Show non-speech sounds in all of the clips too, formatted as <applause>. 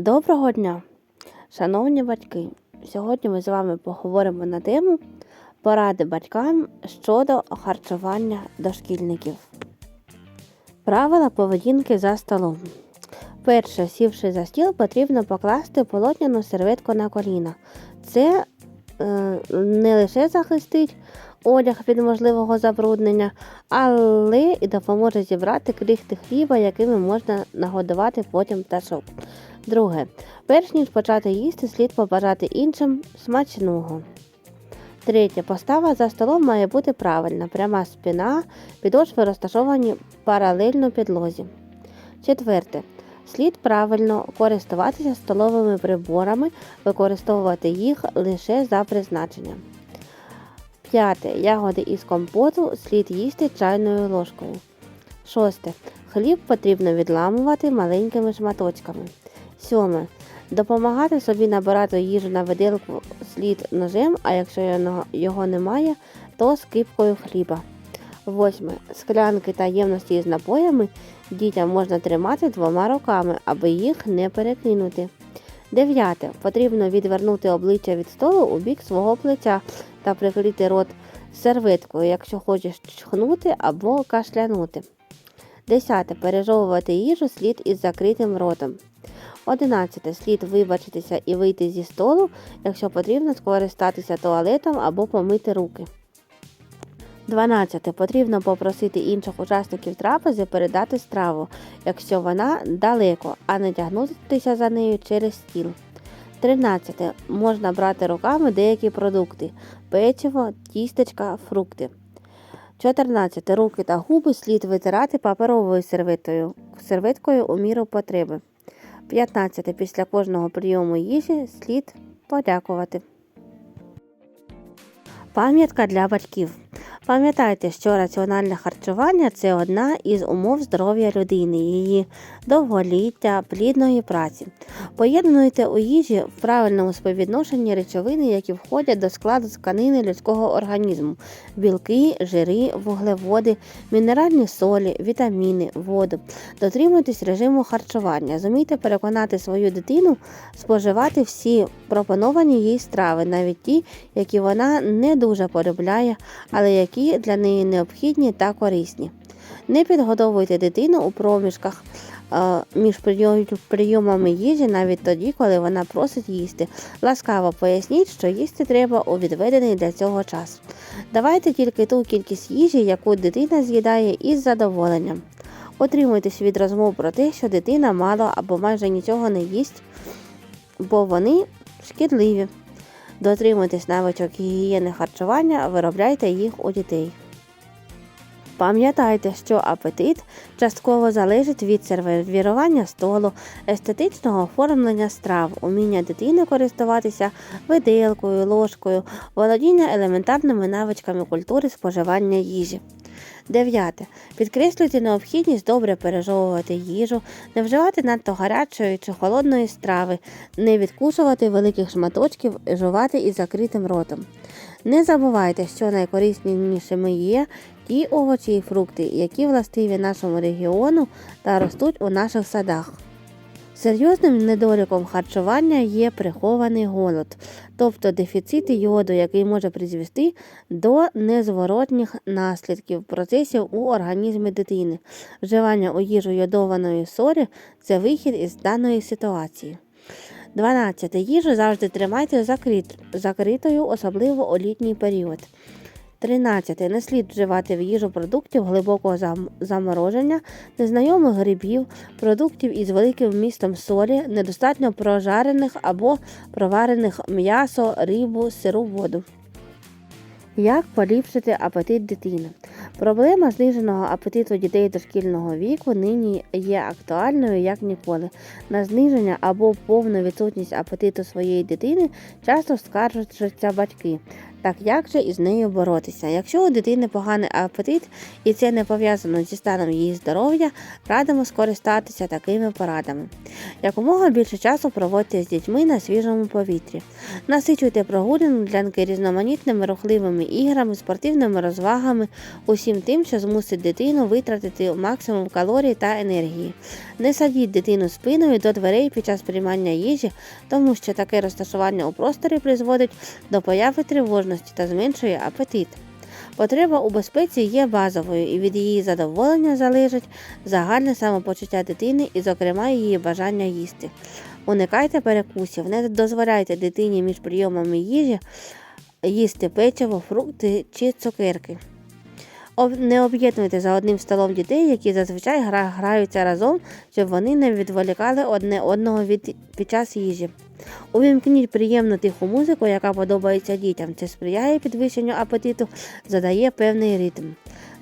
Доброго дня, шановні батьки! Сьогодні ми з вами поговоримо на тему поради батькам щодо харчування дошкільників. Правила поведінки за столом. Перше, сівши за стіл, потрібно покласти полотняну серветку на коліна. Це е, не лише захистить одяг від можливого забруднення, але і допоможе зібрати крихти хліба, якими можна нагодувати потім пташок. Друге. Перш ніж почати їсти, слід побажати іншим смачного. Третє. Постава за столом має бути правильна, пряма спина, підошви розташовані паралельно підлозі. Четверте. Слід правильно користуватися столовими приборами, використовувати їх лише за призначенням. П'яте. Ягоди із компоту слід їсти чайною ложкою. Шосте. Хліб потрібно відламувати маленькими шматочками. Сьоме. Допомагати собі набирати їжу на виделку слід ножем, а якщо його- немає, то скипкою хліба. Восьме. Склянки та ємності з напоями дітям можна тримати двома руками, аби їх не перекинути. Дев'яте. Потрібно відвернути обличчя від столу у бік свого плеча та прикрити рот серветкою, якщо хочеш чхнути або кашлянути. Десяте. Пережовувати їжу слід із закритим ротом. Одинадцяте. Слід вибачитися і вийти зі столу, якщо потрібно скористатися туалетом або помити руки. 12. Потрібно попросити інших учасників трапези передати страву, якщо вона далеко, а не тягнутися за нею через стіл. 13. Можна брати руками деякі продукти печиво, тістечка, фрукти. 14. Руки та губи слід витирати паперовою серветкою, серветкою у міру потреби. 15. Після кожного прийому їжі слід подякувати. Пам'ятка для батьків. Пам'ятайте, що раціональне харчування це одна із умов здоров'я людини, її довголіття, плідної праці. Поєднуйте у їжі в правильному співвідношенні речовини, які входять до складу тканини людського організму: білки, жири, вуглеводи, мінеральні солі, вітаміни, воду. Дотримуйтесь режиму харчування. Зумійте переконати свою дитину споживати всі пропоновані їй страви, навіть ті, які вона не дуже полюбляє, але які для неї необхідні та корисні. Не підгодовуйте дитину у проміжках е, між прийомами їжі навіть тоді, коли вона просить їсти. Ласкаво поясніть, що їсти треба у відведений для цього час. Давайте тільки ту кількість їжі, яку дитина з'їдає із задоволенням. Утримуйтесь від розмов про те, що дитина мало або майже нічого не їсть, бо вони шкідливі. Дотримуйтесь навичок гігієни харчування, виробляйте їх у дітей. Пам'ятайте, що апетит частково залежить від сервірування столу, естетичного оформлення страв, уміння дитини користуватися виделкою, ложкою, володіння елементарними навичками культури споживання їжі. Дев'яте. Підкреслюйте необхідність добре пережовувати їжу, не вживати надто гарячої чи холодної страви, не відкусувати великих шматочків, жувати із закритим ротом. Не забувайте, що найкориснішими є ті овочі і фрукти, які властиві нашому регіону та ростуть у наших садах. Серйозним недоліком харчування є прихований голод, тобто дефіцит йоду, який може призвести до незворотніх наслідків процесів у організмі дитини. Вживання у їжу йодованої солі – це вихід із даної ситуації. 12. Їжу завжди тримайте закрит- закритою, особливо у літній період. 13. Не слід вживати в їжу продуктів глибокого замороження, незнайомих грибів, продуктів із великим вмістом солі, недостатньо прожарених або проварених м'ясо, рибу, сиру воду. Як поліпшити апетит дитини? Проблема зниженого апетиту дітей дошкільного віку нині є актуальною як ніколи. На зниження або повну відсутність апетиту своєї дитини часто скаржаться батьки. Так як же із нею боротися? Якщо у дитини поганий апетит і це не пов'язано зі станом її здоров'я, радимо скористатися такими порадами. Якомога більше часу проводьте з дітьми на свіжому повітрі. Насичуйте прогулянки різноманітними рухливими іграми, спортивними розвагами, усім тим, що змусить дитину витратити максимум калорій та енергії. Не садіть дитину спиною до дверей під час приймання їжі, тому що таке розташування у просторі призводить до появи тривожності та зменшує апетит. Потреба у безпеці є базовою, і від її задоволення залежить загальне самопочуття дитини і, зокрема, її бажання їсти. Уникайте перекусів, не дозволяйте дитині між прийомами їжі їсти печиво, фрукти чи цукерки. Не об'єднуйте за одним столом дітей, які зазвичай гра- граються разом, щоб вони не відволікали одне одного від, під час їжі. Увімкніть приємну тиху музику, яка подобається дітям. Це сприяє підвищенню апетиту, задає певний ритм.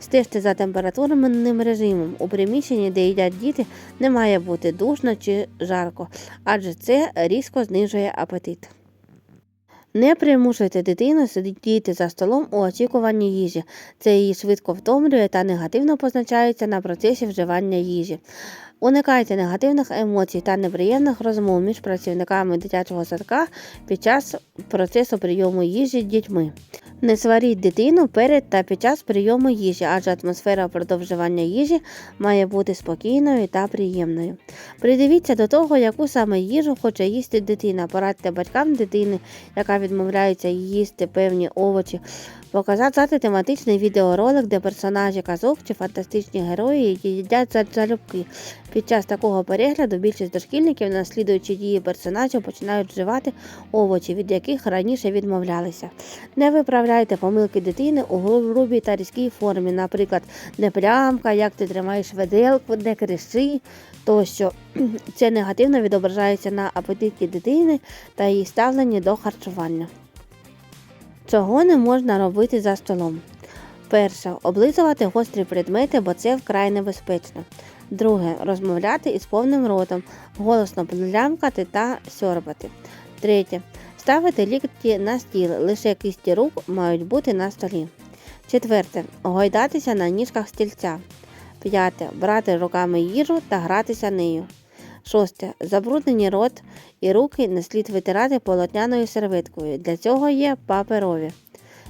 Стежте за температурним режимом. У приміщенні, де їдять діти, не має бути душно чи жарко, адже це різко знижує апетит. Не примушуйте дитину сидіти за столом у очікуванні їжі. Це її швидко втомлює та негативно позначається на процесі вживання їжі. Уникайте негативних емоцій та неприємних розмов між працівниками дитячого садка під час процесу прийому їжі дітьми. Не сваріть дитину перед та під час прийому їжі, адже атмосфера впродовж вживання їжі має бути спокійною та приємною. Придивіться до того, яку саме їжу хоче їсти дитина. Порадьте батькам дитини, яка відмовляється їсти певні овочі. Показати тематичний відеоролик, де персонажі казок чи фантастичні герої, їдять за- залюбки. Під час такого перегляду більшість дошкільників, наслідуючи дії персонажів, починають вживати овочі, від яких раніше відмовлялися. Не виправляйте помилки дитини у грубій та різкій формі, наприклад, не плямка, як ти тримаєш виделку, не кричи тощо. <clears throat> Це негативно відображається на апетиті дитини та її ставленні до харчування. Чого не можна робити за столом? Перше. Облизувати гострі предмети, бо це вкрай небезпечно. Друге. Розмовляти із повним ротом, голосно плямкати та сьорбати. Третє. Ставити лікті на стіл, лише кисті рук мають бути на столі. Четверте. Гойдатися на ніжках стільця. П'яте. Брати руками їжу та гратися нею. Шосте. Забруднені рот і руки не слід витирати полотняною серветкою. Для цього є паперові.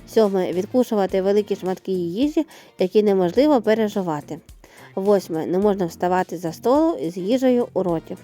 Сьоме. Відкушувати великі шматки їжі, які неможливо переживати. Восьме. Не можна вставати за столу з їжею у роті.